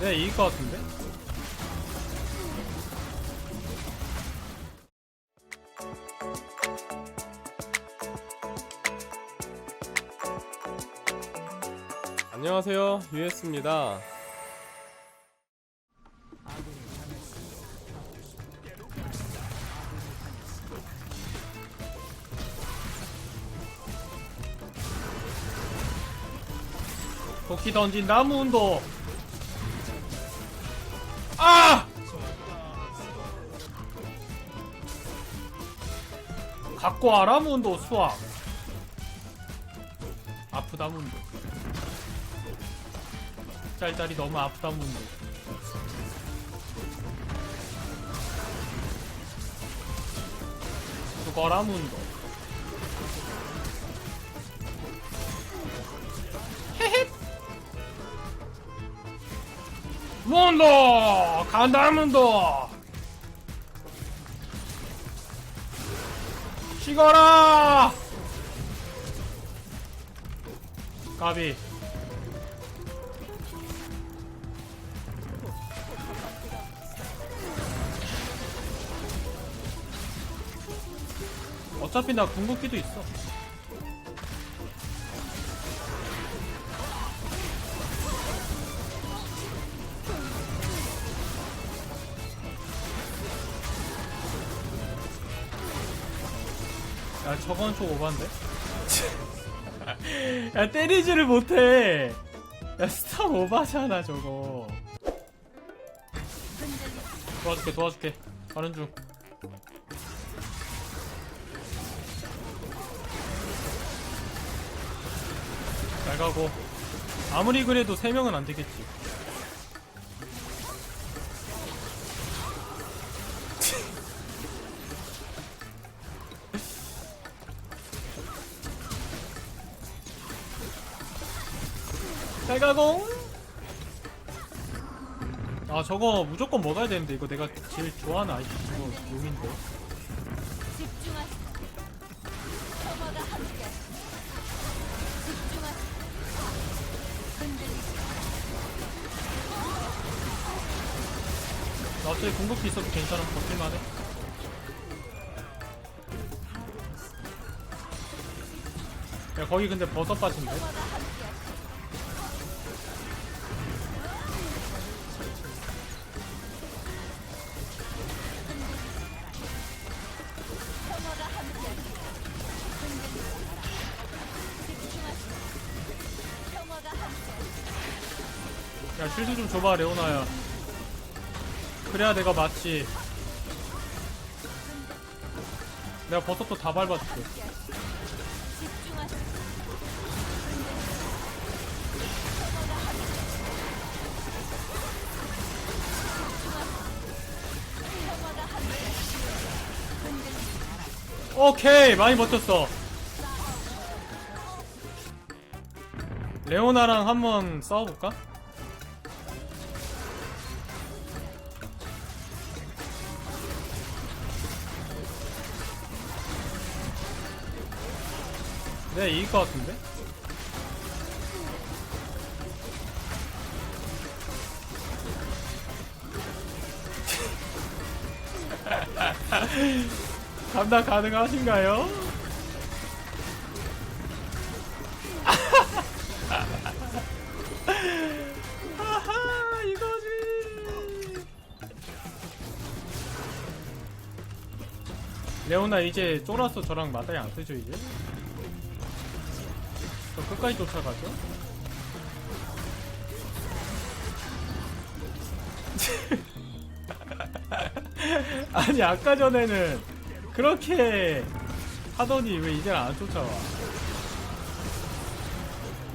내가 이길 것 같은데? 안녕하세요. 유에스입니다. 도끼 던진 나무 운동 아! 갖고 와라 문도 수학. 아프다 문도. 짤짤이 너무 아프다 문도. 죽어라 문도 문도 간다 문도. 쉬거라! 까비. 어차피 나 궁극기도 있어 야 저건 좀 오반데? 야 때리지를 못해. 야 스탑 오바잖아 저거. 도와줄게 도와줄게. 가는 중. 잘 가고. 아무리 그래도 3명은 안 되겠지 가고 아 저거 무조건 먹어야 되는데 이거 내가 제일 좋아하는 아이템 저거 용인데 집중하시오. 평화가 함께. 집중하시오. 흔들리지 나 어차피 궁극기 있어도 괜찮아 버틸만해 야 거기 근데 버섯 빠진데 야 쉴드 좀 줘봐 레오나야 그래야 내가 맞지 내가 버섯도 다 밟아줄게. 오케이 많이 버텼어 레오나랑 한번 싸워볼까? 내가 이길 것 같은데? 감당 가능하신가요? 레오나 이제 쫄아서 저랑 마다이 안 쓰죠 이제? 저 끝까지 쫓아가죠? 아니 아까 전에는 그렇게 하더니 왜 이제 안 쫓아와?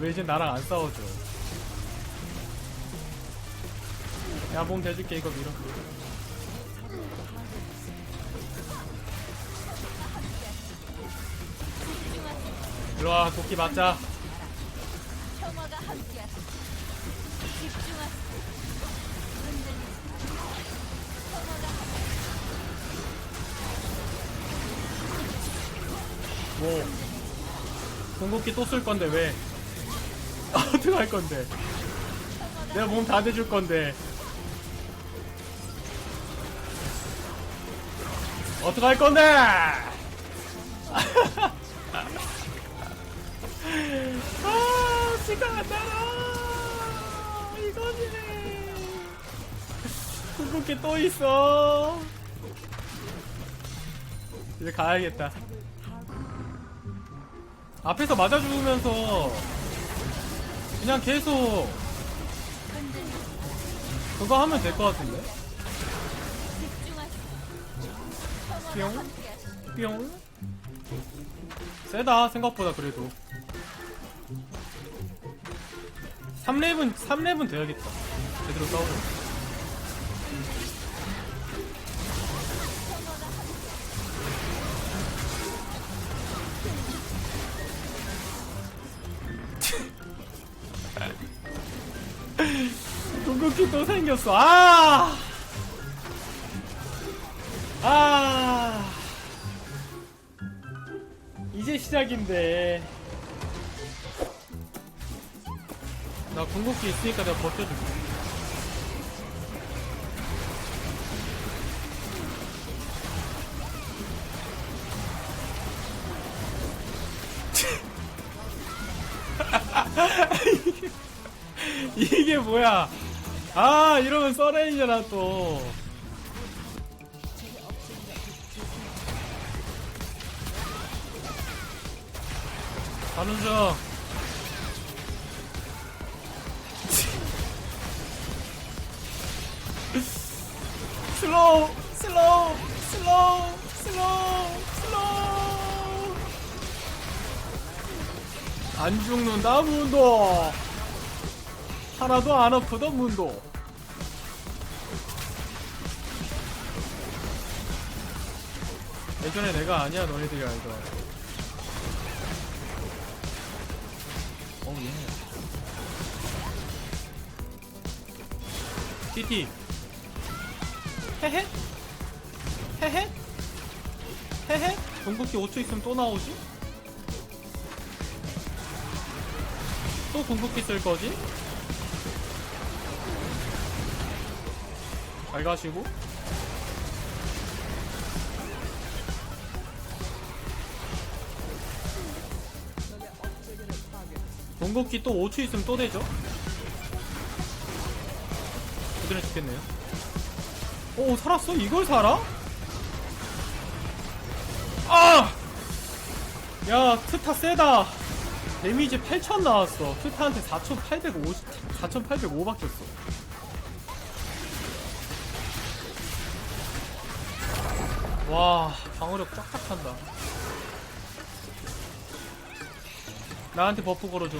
왜 이제 나랑 안 싸워줘? 야, 몸 대줄게, 이거 밀어. 일로와, 도끼 맞자. 평화가 함께. 집중하시오. 흔들리지 평화가 뭐. 궁극기 또 쓸 건데, 왜? 어떻게 할 건데? 내가 몸 다 대줄 건데. 어떡할 건데? 아, 시간 안 나라. 이거지. 궁극기 또 있어. 이제 가야겠다. 앞에서 맞아 죽으면서 그냥 계속 그거 하면 될 것 같은데? 뿅. 뿅. 세다 생각보다 그래도. 3렙은 3렙은 돼야겠다. 제대로 싸우고. 궁극기 또 생겼어. 아! 아! 이제 시작인데. 나 궁극기 있으니까 내가 버텨줄게. 이게 뭐야? 아, 이러면 써레이잖아, 또. 가는 중. 슬로우, 슬로우, 슬로우, 슬로우, 슬로우. 안 죽는다, 문도. 하나도 안 아프던 문도. 예전에 내가 아니야, 너희들이 알던. 어우, 얘. TT. 헤헤? 헤헤? 헤헤? 궁극기 5초 있으면 또 나오지? 또 궁극기 쓸 거지? 잘 가시고. 궁극기 또 5초 있으면 또 되죠? 그대로 죽겠네요. 오, 살았어? 이걸 살아? 아! 야, 트타 세다. 데미지 8000 나왔어. 트타한테 4850, 4805 박혔어. 와, 방어력 쫙쫙 한다. 나한테 버프 걸어줘.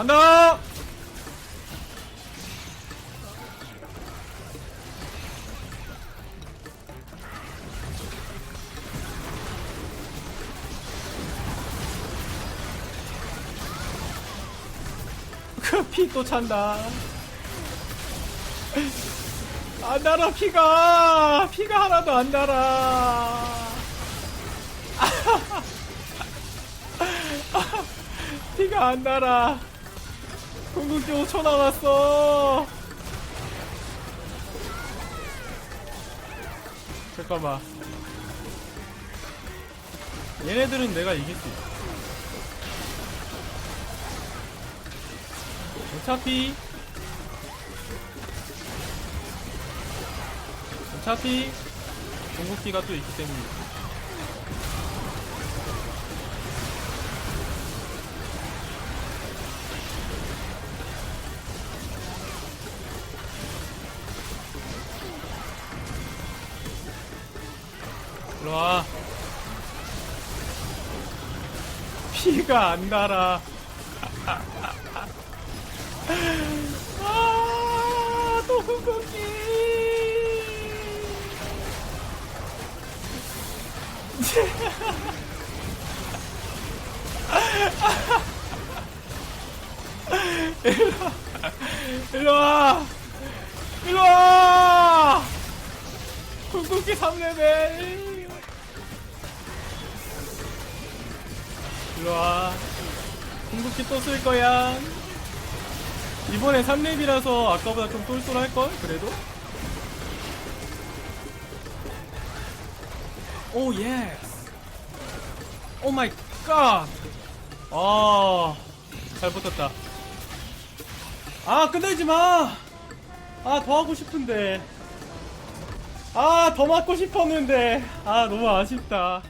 간다! 그피또 찬다. 안 달아, 피가! 피가 하나도 안 달아. 피가 안 달아. 궁극기 5초 남았어. 잠깐만. 얘네들은 내가 이길 수 있어. 어차피 어차피 궁극기가 또 있기 때문에 들어와 피가 안 달아 아, 또 궁극기. 일로 와. 일로 와. 궁극기 3레벨 일로와 궁극기 또 쓸 거야 이번에 3렙이라서 아까보다 좀 똘똘할걸 그래도 오 예스 오 마이 갓 아, 잘 붙었다. 아, 끝내지 마! 아, 더 하고 싶은데. 아, 더 맞고 싶었는데. 아, 너무 아쉽다.